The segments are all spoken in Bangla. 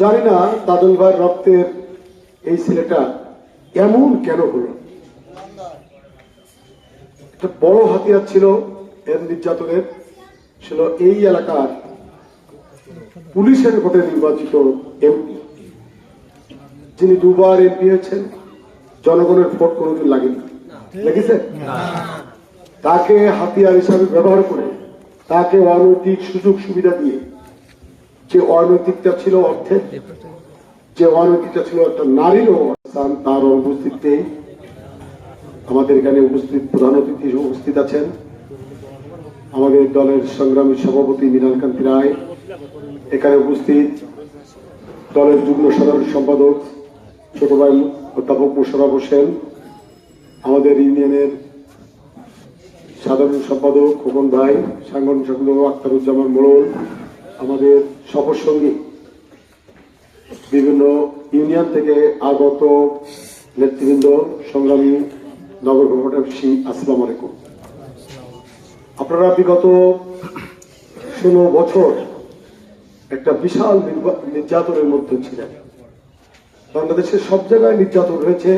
জানি না তাদল ভাইয়ের রক্তের এই ছেলেটা এমন কেন হলো? একটা বড় হাতিয়ার ছিল এর নির্যাতনের ছিল এই এলাকার পুলিশের ভোটে নির্বাচিত এমপি যিনি দুবার এমপি হয়েছেন জনগণের ভোট কোনোদিন লাগেনি। লেগেছে? তাকে হাতিয়ার হিসাবে ব্যবহার করে তাকে অনৈতিক সুযোগ সুবিধা দিয়ে যে অনৈতিকতা ছিল অর্থের যে অনৈতিকতা ছিল একটা নারীর অবস্থান, তার অনুপস্থিতিতে আমাদের এখানে উপস্থিত প্রধান অতিথি উপস্থিত আছেন। আমাদের দলের সংগ্রামী সভাপতি মৃণালকান্তি রায়, এখানে উপস্থিত দলের যুগ্ম সাধারণ সম্পাদক ছোট ভাই অধ্যাপক মোশারফ হোসেন, আমাদের ইউনিয়নের সাধারণ সম্পাদক খোকন ভাই, সাংগঠনিক সম্পাদক আখতারুজ্জামান মোড়ল আমাদের সফর সঙ্গী বিভিন্ন ইউনিয়ন থেকে আগত নেতৃবৃন্দ, সংগ্রামী নগর কর্মকর্তা আসসালাম আলাইকুম। আপনারা বিগত ষোলো বছর একটা বিশাল নির্যাতনের মধ্যে ছিলেন। বাংলাদেশের সব জায়গায় নির্যাতন হয়েছে,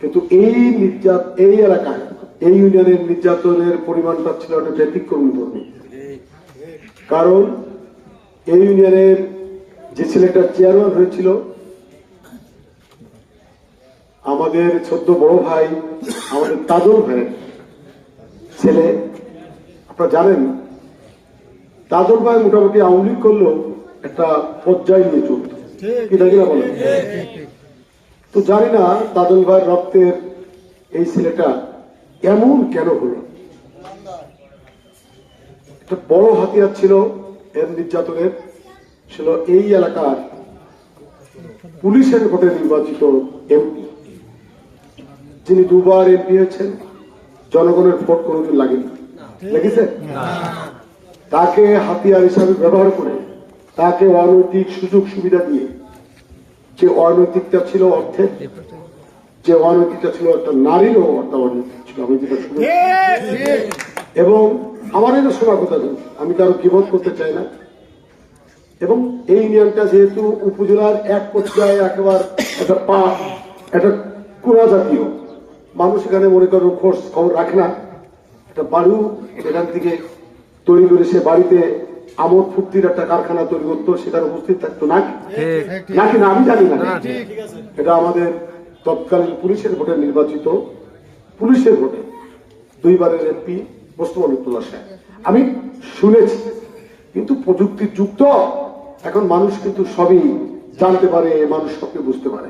কিন্তু এই নির্যাত এই এলাকায়, এই ইউনিয়নের নির্যাতনের পরিমাণটা ছিল একটা ব্যতিক্রমী ধর্মী। কারণ এই ইউনিয়নের যে ছেলেটা চেয়ারম্যান হয়েছিল, আমাদের ছোট্ট বড় ভাই, আমাদের তাজল ভাইয়ের ছেলে। আপনারা জানেন, তাজল ভাই মোটামুটি আওয়ামী লীগ করলেও একটা পর্যায় নিয়ে চলত। বলেন? তো জানি না তাজল ভাইয়ের রক্তের এই ছেলেটা এমন কেন হলো? একটা বড় হাতিয়ার ছিল এর নির্যাতনের ছিল এই এলাকার পুলিশের ভোটে নির্বাচিত এমপি। যিনি দুবার এমপি হয়েছেন জনগণের ভোট কোনোদিন লাগেনি। লেগেছে? তাকে হাতিয়ার হিসাবে ব্যবহার করে তাকে অনৈতিক সুযোগ সুবিধা দিয়ে যে অনৈতিকতা ছিল অর্থে যে অনৈতিকটা ছিল একটা নারীরও একটা অনৈতিক ছিল আমি যেটা এবং আমার এটা শোনার কথা আমি কারও কিবোধ করতে চাই না। এবং এই ইউনিয়নটা যেহেতু উপজেলার এক পর্যায়ে একেবারে একটা পা একটা কুড়া জাতীয়। মানুষ এখানে মনে করো খোঁজ খবর রাখে না। একটা বালু এখান থেকে তৈরি করে সে বাড়িতে আমোদ ফুর্তির একটা কারখানা তৈরি করতো সেখানে উপস্থিত থাকতো নাকি নাকি না আমি জানি না। এটা আমাদের তৎকালীন পুলিশের ভোটে নির্বাচিত। পুলিশের ভোটে দুইবারের এমপি মোস্তফানুল্লাহ সাহেব আমি শুনেছি, কিন্তু প্রযুক্তির যুগ তো। এখন মানুষ কিন্তু সবই জানতে পারে, মানুষ সবকে বুঝতে পারে।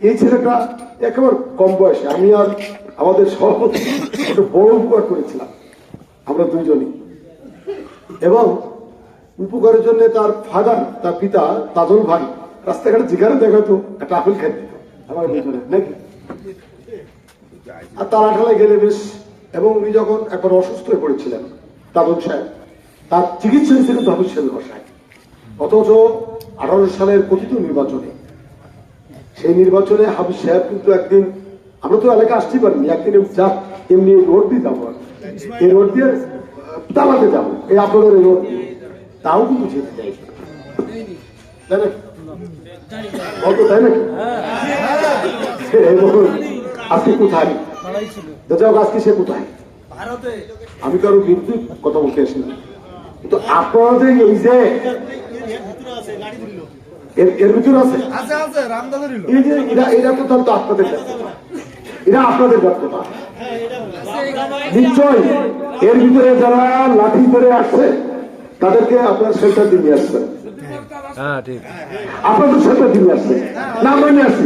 এই ছেলেটা একেবারে কম বয়সে। আমি আর আমাদের সভাপতি একটা বড় উপকার করেছিলাম, আমরা দুইজনই। এবং উপকারের জন্য তার ফাদার, তার পিতা, তাজল ভাই, রাস্তাঘাটে যেখানে দেখাতো একটা আপেল খেতে দিত আমার নাকি? আর তার আঠালে গেলে বেশ এবং উনি যখন একবার অসুস্থ হয়ে পড়েছিলেন তাজল সাহেব, তার চিকিৎসা হিসেবে তাজল সাহেব বসায়। অথচ আঠারো সালের কথিত নির্বাচনে, সেই নির্বাচনে হাবিজ সাহেব কিন্তু একদিন, আমরা তো এলাকা আসতে পারিনি, একদিন এমনি রোড দিয়ে যাব। এই রোড দিয়ে দাঁড়াতে যাব, এই আপনাদের এই রোড তাও কিন্তু যেতে চাই তাই না অত তাই নাকি? এবং আজকে কোথায়? আজকে সে কোথায়? আমি কারও বিরুদ্ধে কথা বলতে কিন্তু আপনারা যে এই যে এর- এর ভিতরে আছে? তো তো আপনাদের আপনাদের ব্যর্থতা। নিশ্চয় এর ভিতরে যারা লাঠি ধরে আসছে তাদেরকে আপনার সেন্টার দিয়ে আসবেন। হ্যাঁ ঠিক। আপনাদের সেন্টার দিয়ে আসছে না নিয়ে আসছি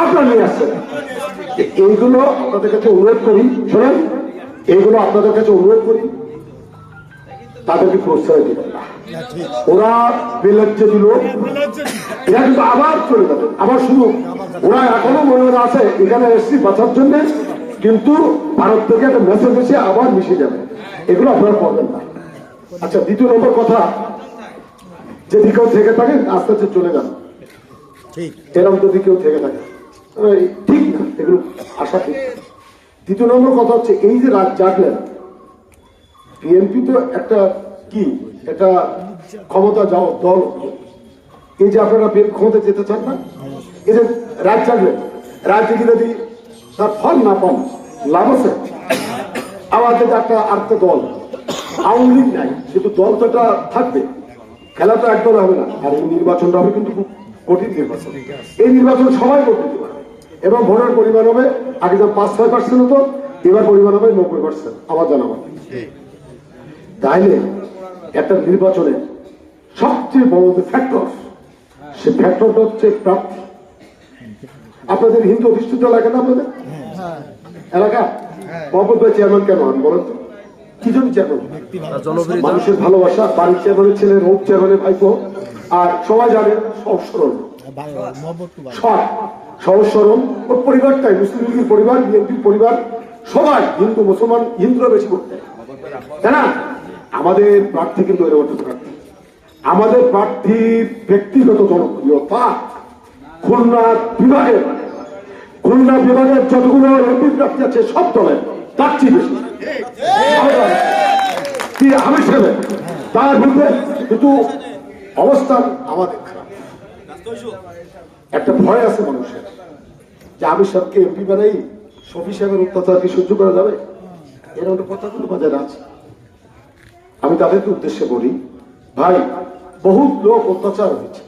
আপনারা নিয়ে আসছেন এইগুলো আপনাদের কাছে অনুরোধ করি, শোনেন, এইগুলো আপনাদের কাছে অনুরোধ করি, তাদেরকে প্রশ্রয় দিবেন ওরা বেলজ্জে দিল, এরা কিন্তু আবার চলে যাবে। আবার শুরু ওরা এখনও মনে আছে, এখানে এসছি বাঁচার জন্য, কিন্তু ভারত থেকে একটা মেসেজ এসে আবার মিশে যাবে। এগুলো আপনারা করবেন না। আচ্ছা দ্বিতীয় নম্বর কথা, যে কেউ থেকে থাকেন, আস্তে আস্তে চলে যান। এরকম যদি কেউ থেকে থাকে ঠিক না, এগুলো আশা ঠিক দ্বিতীয় নম্বর কথা হচ্ছে, এই যে রাত জাগলেন বিএনপি তো একটা কি, একটা ক্ষমতা যাও, দল। এই যে আপনারা ক্ষমতা যেতে চান না, এই যে রাজ চাকবেন রাজ্যে কি যদি তার ফল না পান, লাভ আছে? আমাদের একটা আর্থ দল, আওয়ামী লীগ নাই, কিন্তু দল তো এটা থাকবে খেলা তো একদল হবে না, আর এই নির্বাচনটা হবে কিন্তু খুব কঠিন নির্বাচন। এই নির্বাচন সবাই ভোট দিতে পারবে এবং ভোটের পরিমাণ হবে আগে যেমন পাঁচ ছয় পার্সেন্ট হতো এবার পরিমাণ হবে নব্বই পার্সেন্ট আমার জানা মতে। তাইলে একটা নির্বাচনে সবচেয়ে বড় যে ফ্যাক্টর সে ফ্যাক্টরটা হচ্ছে প্রার্থী। আপনাদের হিন্দু অধিষ্ঠিত এলাকা না আপনাদের? এলাকা? মোহাম্মদ ভাই চেয়ারম্যান কেন হন বলেন তো? কি জন্য চেয়ারম্যান মানুষের ভালোবাসা বাড়ির চেয়ারম্যানের ছেলে রোগ চেয়ারম্যানের ভাইপো। আর সবাই জানে সৎ ওর পরিবারটাই মুসলিম লীগের পরিবার বিএনপির পরিবার সবাই হিন্দু মুসলমান হিন্দুরা বেশি করতে তাই না? আমাদের প্রার্থী কিন্তু এর মধ্যে প্রার্থী। আমাদের প্রার্থীর ব্যক্তিগত জনপ্রিয়তা খুলনা বিভাগের। খুলনা বিভাগের যতগুলো এমপি প্রার্থী আছে সব দলের তার চেয়ে বেশি তার মধ্যে কিন্তু অবস্থান আমাদের একটা ভয় আছে মানুষের যে আমি সবকে এমপি বানাই সাহেবের সহ্য করা যাবে? এরকম কথাগুলো আছে। আমি তাদেরকে উদ্দেশ্যে বলি, ভাই, বহুত লোক অত্যাচার হয়েছে।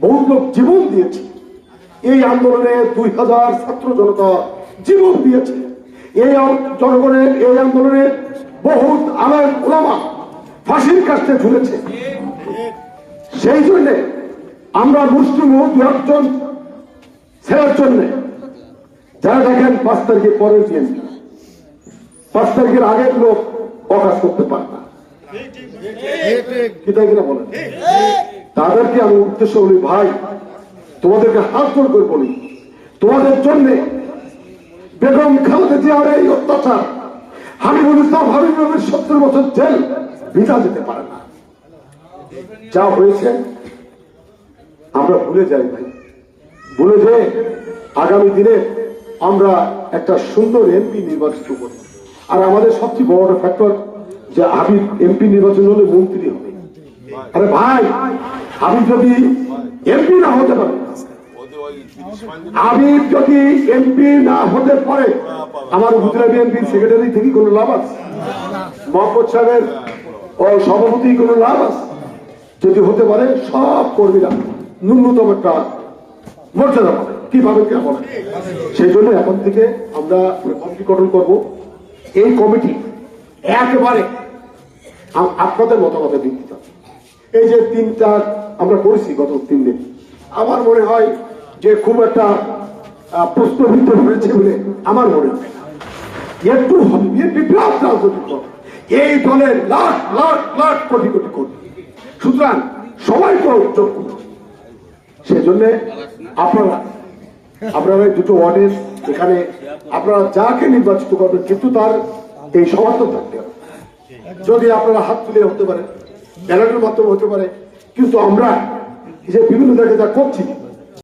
বহুত লোক জীবন দিয়েছে। এই আন্দোলনে দুই হাজার ছাত্র জনতা জীবন দিয়েছে। এই জনগণের এই আন্দোলনে বহুত আলেম ওলামা ফাঁসির কাছে ঝুলেছে। সেই জন্য আমরা মুসলিম দু একজন ছেলের জন্য, যারা দেখেন পাঁচ তারিখের পরের দিন, পাঁচ তারিখের আগের লোক প্রকাশ করতে পারে না। কিনা তাদেরকে আমি উদ্দেশ্য বলি, ভাই, তোমাদেরকে হাত জোর করে বলি, তোমাদের জন্য বেগম খালেদা জিয়ার এই অত্যাচার হাবিবুল ইসলাম হাবিবের সত্তর বছর জেল ভিজা যেতে পারে না। যা হয়েছে, আমরা ভুলে যাই ভাই। ভুলে যে আগামী দিনে আমরা একটা সুন্দর এমপি নির্বাচিত করি আর আমাদের সবচেয়ে বড় ফ্যাক্টর যে হাবিব এমপি নির্বাচন হলে মন্ত্রী হবে। আরে ভাই, হাবিব যদি এমপি না হতে পারে হাবিব যদি এমপি না হতে পারে আমার উপজেলা বিএনপির সেক্রেটারি থেকে কোনো লাভ আছে? মোহাম্মদ সাহেবের ও সভাপতি কোনো লাভ আছে? যদি হতে পারে সব কর্মীরা ন্যূনতম একটা মর্যাদা পাবে। কীভাবে কে বলে? সেই জন্য এখন থেকে আমরা কমিটি গঠন করব। এই কমিটি একেবারে আম- আপনাদের মতামতের ভিত্তিতে। এই যে তিনটা আমরা করেছি গত তিন দিন। আমার মনে হয় যে খুব একটা প্রশ্নবিদ্ধ হয়েছে বলে আমার মনে হয় একটু বিএনপি রাজনৈতিক এই দলের লাখ লাখ লাখ কোটি কোটি কোটি সুতরাং সবাই তো যোগ্য সেজন্য আপনারা আপনারা দুটো ওয়ার্ডের এখানে আপনারা যাকে নির্বাচিত করবেন, কিন্তু তার এই সমর্থন থাকতে হবে। যদি আপনারা হাত তুলে হতে পারে, ব্যালটের মাধ্যমে হতে পারে, কিন্তু আমরা যে বিভিন্ন জায়গায় যা করছি